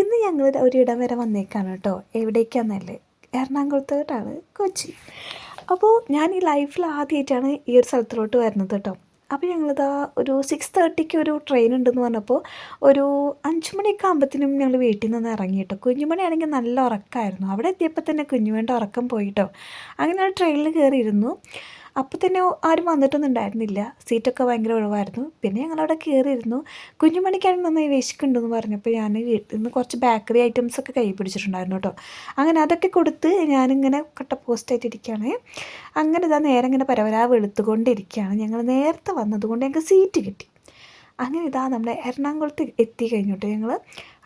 ഇന്ന് ഞങ്ങൾ ഒരിടം വരെ വന്നേക്കാണ് കേട്ടോ. എവിടേക്കാന്നല്ലേ? എറണാകുളത്തോട്ടാണ് കൊച്ചി. അപ്പോൾ ഞാൻ ഈ ലൈഫിൽ ആദ്യമായിട്ടാണ് ഈ ഒരു സ്ഥലത്തിലോട്ട് വരുന്നത് കേട്ടോ. അപ്പോൾ ഞങ്ങളിതാ ഒരു സിക്സ് തേർട്ടിക്ക് ഒരു ട്രെയിൻ ഉണ്ടെന്ന് പറഞ്ഞപ്പോൾ ഒരു അഞ്ച് മണിയൊക്കെ ആകുമ്പോഴത്തേനും ഞങ്ങൾ വീട്ടിൽ നിന്ന് ഇറങ്ങി കേട്ടോ. കുഞ്ഞുമണിയാണെങ്കിൽ നല്ല ഉറക്കമായിരുന്നു അവിടെ എത്തിയപ്പോൾ തന്നെ കുഞ്ഞുമണിയുടെ ഉറക്കം പോയിട്ടോ അങ്ങനെ ആ ട്രെയിനിൽ കയറിയിരുന്നു. അപ്പോൾ തന്നെ ആരും വന്നിട്ടൊന്നും ഉണ്ടായിരുന്നില്ല. സീറ്റൊക്കെ ഭയങ്കര ഒഴിവായിരുന്നു. പിന്നെ ഞങ്ങളവിടെ കയറിയിരുന്നു കുഞ്ഞുമണിക്കാണ് നന്നായി വിശക്കുണ്ടെന്ന് പറഞ്ഞപ്പോൾ ഞാൻ വീട്ടിൽ നിന്ന് കുറച്ച് ബേക്കറി ഐറ്റംസൊക്കെ കൈ പിടിച്ചിട്ടുണ്ടായിരുന്നു കേട്ടോ. അങ്ങനെ അതൊക്കെ കൊടുത്ത് ഞാനിങ്ങനെ കട്ട പോസ്റ്റായിട്ട് ഇരിക്കുകയാണ്. അങ്ങനെ ഇതാ നേരെ ഇങ്ങനെ പരവരാ വെളുത്തുകൊണ്ടിരിക്കുകയാണ് ഞങ്ങൾ നേരത്തെ വന്നതുകൊണ്ട് ഞങ്ങൾക്ക് സീറ്റ് കിട്ടി. അങ്ങനെ ഇതാ നമ്മുടെ എറണാകുളത്ത് എത്തി കഴിഞ്ഞിട്ട് ഞങ്ങൾ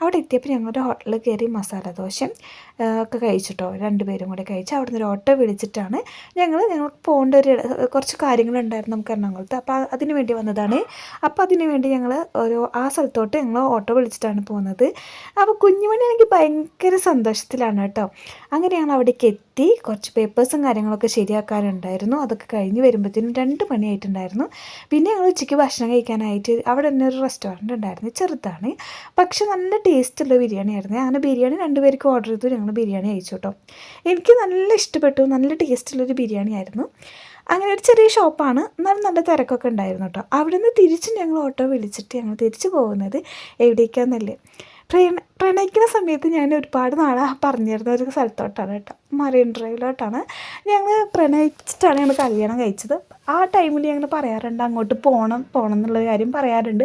അവിടെ എത്തിയപ്പോൾ ഞങ്ങളൊരു ഹോട്ടലിൽ കയറി മസാല ദോശ ഒക്കെ കഴിച്ചിട്ടോ. രണ്ടുപേരും കൂടെ കഴിച്ച് അവിടെ നിന്ന് ഒരു ഓട്ടോ വിളിച്ചിട്ടാണ് ഞങ്ങൾ ഞങ്ങൾക്ക് പോകേണ്ട ഒരു കുറച്ച് കാര്യങ്ങളുണ്ടായിരുന്നു നമുക്ക് എറണാകുളത്ത്. അപ്പോൾ അതിന് വേണ്ടി വന്നതാണ്. അപ്പോൾ അതിന് വേണ്ടി ഞങ്ങൾ ഒരു ആ സ്ഥലത്തോട്ട് ഞങ്ങൾ ഓട്ടോ വിളിച്ചിട്ടാണ് പോകുന്നത് അപ്പോൾ കുഞ്ഞുമണി എനിക്ക് ഭയങ്കര സന്തോഷത്തിലാണ് കേട്ടോ. അങ്ങനെ ഞങ്ങൾ അവിടേക്ക് എത്തി. കുറച്ച് പേപ്പേഴ്സും കാര്യങ്ങളൊക്കെ ശരിയാക്കാനുണ്ടായിരുന്നു. അതൊക്കെ കഴിഞ്ഞ് വരുമ്പോഴത്തേനും രണ്ട് മണിയായിട്ടുണ്ടായിരുന്നു പിന്നെ ഞങ്ങൾ ഉച്ചയ്ക്ക് ഭക്ഷണം കഴിക്കാനായിട്ട് അവിടെ തന്നെ ഒരു റെസ്റ്റോറന്റ് ഉണ്ടായിരുന്നു. ചെറുതാണ്. പക്ഷെ നല്ല ടേസ്റ്റുള്ള ബിരിയാണി ആയിരുന്നു അങ്ങനെ ബിരിയാണി രണ്ടുപേർക്ക് ഓർഡർ ചെയ്തു. ഞങ്ങൾ ബിരിയാണി അയച്ചു കേട്ടോ എനിക്ക് നല്ല ഇഷ്ടപ്പെട്ടു. നല്ല ടേസ്റ്റുള്ളൊരു ബിരിയാണി ആയിരുന്നു അങ്ങനെ ഒരു ചെറിയ ഷോപ്പാണ് എന്നാലും നല്ല തിരക്കൊക്കെ ഉണ്ടായിരുന്നു കേട്ടോ അവിടെ നിന്ന് തിരിച്ച് ഞങ്ങൾ ഓട്ടോ വിളിച്ചിട്ട് ഞങ്ങൾ തിരിച്ചു പോകുന്നത് എവിടേക്കാന്നല്ലേ. പ്രണയിക്കുന്ന സമയത്ത് ഞാൻ ഒരുപാട് നാളെ പറഞ്ഞിരുന്ന ഒരു സ്ഥലത്തോട്ടാണ് കേട്ടോ. മറിയൻ ഡ്രൈവിലോട്ടാണ്. ഞങ്ങൾ പ്രണയിച്ചിട്ടാണ് ഞങ്ങൾ കല്യാണം കഴിച്ചത്. ആ ടൈമിൽ ഞങ്ങൾ പറയാറുണ്ട് അങ്ങോട്ട് പോകണം പോകണം എന്നുള്ള കാര്യം പറയാറുണ്ട്.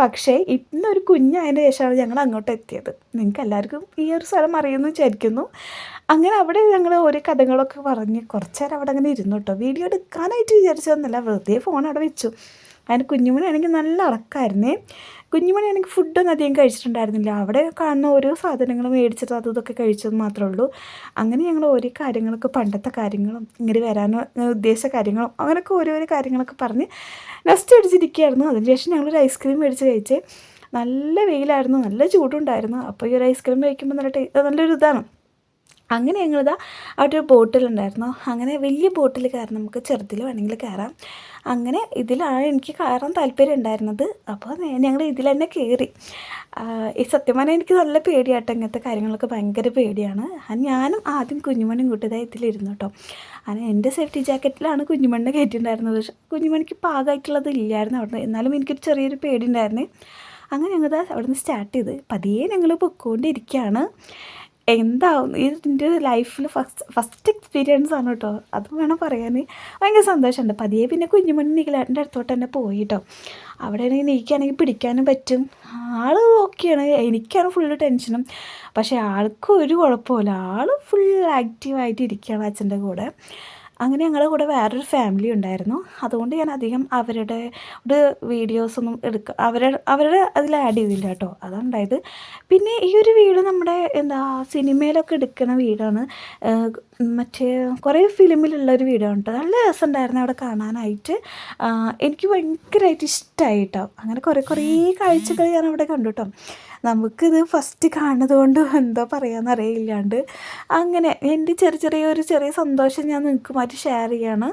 പക്ഷേ ഇന്നൊരു കുഞ്ഞായതിന്റെ ശേഷമാണ് ഞങ്ങൾ അങ്ങോട്ട് എത്തിയത്. നിങ്ങൾക്ക് എല്ലാവർക്കും ഈ ഒരു സ്ഥലം അറിയുമെന്ന് വിചാരിക്കുന്നു. അങ്ങനെ അവിടെ ഞങ്ങൾ ഓരോ കഥകളൊക്കെ പറഞ്ഞ് കുറച്ച് നേരം അവിടെ അങ്ങനെ ഇരുന്നു കേട്ടോ. വീഡിയോ എടുക്കാനായിട്ട് വിചാരിച്ചതൊന്നുമല്ല വെറുതെ ഫോൺ അവിടെ വെച്ചു. അതിന് കുഞ്ഞുമണിയാണെങ്കിൽ നല്ല അടക്കമായിരുന്നേ കുഞ്ഞുമണിയാണെങ്കിൽ ഫുഡൊന്നും അധികം കഴിച്ചിട്ടുണ്ടായിരുന്നില്ല. അവിടെ കാണുന്ന ഓരോ സാധനങ്ങൾ മേടിച്ചിട്ട് അതൊക്കെ കഴിച്ചത് മാത്രമേ ഉള്ളൂ. അങ്ങനെ ഞങ്ങൾ ഓരോ കാര്യങ്ങളൊക്കെ പണ്ടത്തെ കാര്യങ്ങളും ഇങ്ങനെ വരാൻ ഉദ്ദേശിച്ച കാര്യങ്ങളും അങ്ങനെയൊക്കെ ഓരോരോ കാര്യങ്ങളൊക്കെ പറഞ്ഞ് നെസ്റ്റ് അടിച്ചിരിക്കുകയായിരുന്നു. അതിന് ശേഷം ഒരു ഐസ്ക്രീം മേടിച്ച് കഴിച്ച് നല്ല വെയിലായിരുന്നു നല്ല ചൂടുണ്ടായിരുന്നു. അപ്പോൾ ഈ ഒരു ഐസ്ക്രീം കഴിക്കുമ്പോൾ നല്ല ടേ നല്ലൊരു ഇതാണ്. അങ്ങനെ ഞങ്ങളിതാ അവിടെ ഒരു ബോട്ടിലുണ്ടായിരുന്നു. അങ്ങനെ വലിയ ബോട്ടിൽ കയറാം നമുക്ക് ചെറുതിൽ വേണമെങ്കിൽ കയറാം. അങ്ങനെ ഇതിലാണ് എനിക്ക് കയറാൻ താല്പര്യം ഉണ്ടായിരുന്നത്. അപ്പോൾ ഞങ്ങൾ ഇതിൽ തന്നെ കയറി. ഈ സത്യം പറഞ്ഞാൽ എനിക്ക് നല്ല പേടിയാട്ടോ ഇങ്ങനത്തെ കാര്യങ്ങളൊക്കെ ഭയങ്കര പേടിയാണ്. ഞാനും ആദ്യം കുഞ്ഞുമണിയും കൂട്ടിയതായി ഇതിലിരുന്നു കേട്ടോ. അങ്ങനെ എന്റെ സേഫ്റ്റി ജാക്കറ്റിലാണ് കുഞ്ഞുമണ്ണിനെ കയറ്റിയിട്ടുണ്ടായിരുന്നത് പക്ഷേ കുഞ്ഞുമണിക്ക് പാകമായിട്ടുള്ളത് ഇല്ലായിരുന്നു അവിടെ എന്നാലും എനിക്കൊരു ചെറിയൊരു പേടി ഉണ്ടായിരുന്നു അങ്ങനെ ഞങ്ങൾ അവിടെ നിന്ന് സ്റ്റാർട്ട് ചെയ്ത് പതിയെ ഞങ്ങൾ പൊയ്ക്കൊണ്ടിരിക്കുകയാണ് എന്താവും ഇതിന്റെ ലൈഫിൽ ഫസ്റ്റ് ഫസ്റ്റ് എക്സ്പീരിയൻസ് ആണ് കേട്ടോ അത് വേണം പറയാൻ ഭയങ്കര സന്തോഷമുണ്ട്. പതിയെ പിന്നെ കുഞ്ഞുമണി നിഖിലേട്ടന്റെ അടുത്തോട്ട് തന്നെ പോയി കേട്ടോ അവിടെ ആണെങ്കിൽ എനിക്കാണെങ്കിൽ പിടിക്കാനും പറ്റും. ആൾ ഓക്കെയാണ് എനിക്കാണ് ഫുള്ള് ടെൻഷനും പക്ഷേ ആൾക്ക് ഒരു കുഴപ്പമില്ല ആൾ ഫുൾ ആക്റ്റീവായിട്ട് ഇരിക്കുകയാണ് അച്ഛന്റെ കൂടെ. അങ്ങനെ ഞങ്ങളുടെ കൂടെ വേറൊരു ഫാമിലി ഉണ്ടായിരുന്നു. അതുകൊണ്ട് ഞാൻ അധികം അവരുടെ ഒരു വീഡിയോസൊന്നും എടുക്കുക അവരുടെ അവരുടെ അതിൽ ആഡ് ചെയ്തില്ല കേട്ടോ. അതുണ്ടായത് പിന്നെ ഈ ഒരു വീട് നമ്മുടെ എന്താ സിനിമയിലൊക്കെ എടുക്കുന്ന വീടാണ്. മറ്റേ കുറേ ഫിലിമിലുള്ള ഒരു വീടാണ് കേട്ടോ. നല്ല രസമുണ്ടായിരുന്നു അവിടെ കാണാനായിട്ട്. എനിക്ക് ഭയങ്കരമായിട്ട് ഇഷ്ടമായി കേട്ടോ. അങ്ങനെ കുറേ കുറേ കാഴ്ചകൾ ഞാൻ അവിടെ കണ്ടു കേട്ടോ. നമുക്കിത് ഫസ്റ്റ് കാണുന്നത് കൊണ്ട് എന്താ പറയാമെന്ന് അറിയില്ലാണ്ട്. അങ്ങനെ എന്റെ ചെറിയ ചെറിയ ഒരു ചെറിയ സന്തോഷം ഞാൻ നിങ്ങൾക്ക് മാറ്റി ഷെയർ ചെയ്യാണ്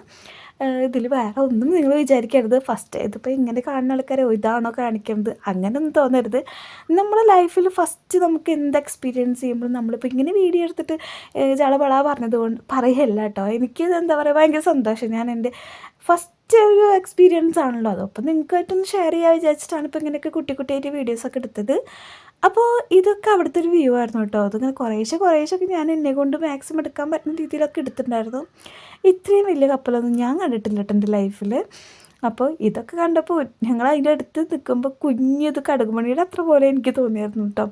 ഇതിൽ വേറെ ഒന്നും നിങ്ങൾ വിചാരിക്കരുത്. ഫസ്റ്റ് ഇതിപ്പോൾ ഇങ്ങനെ കാണുന്ന ആൾക്കാരെ ഇതാണോ കാണിക്കുന്നത്? അങ്ങനെയൊന്നും തോന്നരുത്. നമ്മുടെ ലൈഫിൽ ഫസ്റ്റ് നമുക്ക് എന്ത് എക്സ്പീരിയൻസ് ചെയ്യുമ്പോൾ നമ്മളിപ്പോൾ ഇങ്ങനെ വീഡിയോ എടുത്തിട്ട് ചളപള പറഞ്ഞത് കൊണ്ട് പറയല്ല കേട്ടോ. എനിക്ക് എന്താ പറയുക ഭയങ്കര സന്തോഷം. ഞാൻ എന്റെ ഫസ്റ്റ് ഒരു എക്സ്പീരിയൻസ് ആണല്ലോ. അത് അപ്പോൾ നിങ്ങൾക്കായിട്ടൊന്ന് ഷെയർ ചെയ്യാൻ വിചാരിച്ചിട്ടാണ് ഇപ്പോൾ ഇങ്ങനെയൊക്കെ കുട്ടി കുട്ടിയായിട്ട് വീഡിയോസൊക്കെ എടുത്തത്. അപ്പോൾ ഇതൊക്കെ അവിടുത്തെ ഒരു വ്യൂ ആയിരുന്നു കേട്ടോ. അതിങ്ങനെ കുറേശ്ശെ കുറേശ്ശൊക്കെ ഞാൻ എന്നെ കൊണ്ട് മാക്സിമം എടുക്കാൻ പറ്റുന്ന രീതിയിലൊക്കെ എടുത്തിട്ടുണ്ടായിരുന്നു. ഇത്രയും വലിയ കപ്പലൊന്നും ഞാൻ കണ്ടിട്ടില്ല കേട്ടോ എന്റെ ലൈഫിൽ അപ്പോൾ ഇതൊക്കെ കണ്ടപ്പോൾ ഞങ്ങൾ അതിന്റെ അടുത്ത് നിൽക്കുമ്പോൾ കുഞ്ഞത് കടുകുമണിയുടെ അത്ര പോലെ എനിക്ക് തോന്നിയായിരുന്നു കേട്ടോ.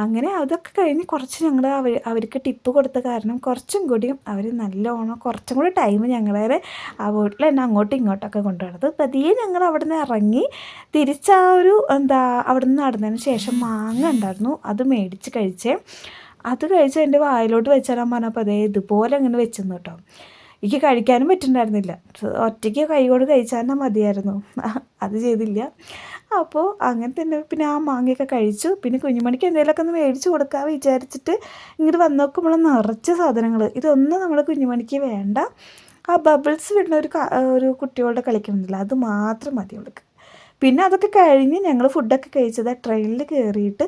അങ്ങനെ അതൊക്കെ കഴിഞ്ഞ് കുറച്ച് ഞങ്ങൾ അവർ അവർക്ക് ടിപ്പ് കൊടുത്ത കാരണം കുറച്ചും കൂടിയും അവർ നല്ലോണം കുറച്ചും കൂടി ടൈം ഞങ്ങളെ ആ വീട്ടിൽ തന്നെ അങ്ങോട്ടും ഇങ്ങോട്ടൊക്കെ കൊണ്ടുപോകണത് പതിയെ ഞങ്ങൾ അവിടെ നിന്ന് ഇറങ്ങി തിരിച്ച ആ ഒരു എന്താ അവിടെ നിന്ന് നടന്നതിന് ശേഷം മാങ്ങ ഉണ്ടായിരുന്നു. അത് മേടിച്ച് കഴിച്ചേ. അത് കഴിച്ച് എന്റെ വായിലോട്ട് വെച്ചാൽ പറഞ്ഞപ്പോൾ അതേ ഇതുപോലെ അങ്ങനെ വെച്ചെന്ന് കേട്ടോ. എനിക്ക് കഴിക്കാനും പറ്റുന്നുണ്ടായിരുന്നില്ല ഒറ്റയ്ക്ക് കൈ കൊണ്ട് കഴിച്ചാൽ മതിയായിരുന്നു. അത് ചെയ്തില്ല. അപ്പോൾ അങ്ങനെ തന്നെ പിന്നെ ആ മാങ്ങയൊക്കെ കഴിച്ചു. പിന്നെ കുഞ്ഞുമണിക്ക് എന്തെങ്കിലുമൊക്കെ ഒന്ന് മേടിച്ച് കൊടുക്കാൻ വിചാരിച്ചിട്ട് ഇങ്ങോട്ട് വന്ന് നോക്കുമ്പോൾ നിറച്ച സാധനങ്ങൾ ഇതൊന്നും നമ്മൾ കുഞ്ഞുമണിക്ക് വേണ്ട. ആ ബബിൾസ് വിടുന്ന ഒരു ഒരു കുട്ടികളുടെ കളിക്കുന്നില്ല അത് മാത്രം മതി അവൾക്ക്. പിന്നെ അതൊക്കെ കഴിഞ്ഞ് ഞങ്ങൾ ഫുഡൊക്കെ കഴിച്ചത് ട്രെയിനിൽ കയറിയിട്ട്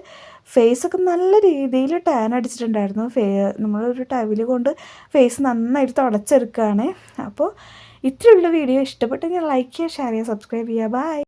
ഫേസൊക്കെ നല്ല രീതിയിൽ ടാൻ അടിച്ചിട്ടുണ്ടായിരുന്നു. ഫേ നമ്മളൊരു ടവൽ കൊണ്ട് ഫേസ് നന്നായിട്ട് തുടച്ചെടുക്കുകയാണ് അപ്പോൾ ഇത്രയുള്ള വീഡിയോ. ഇഷ്ടപ്പെട്ടെങ്കിൽ ലൈക്ക് ചെയ്യുക ഷെയർ ചെയ്യുക സബ്സ്ക്രൈബ് ചെയ്യുക. ബൈ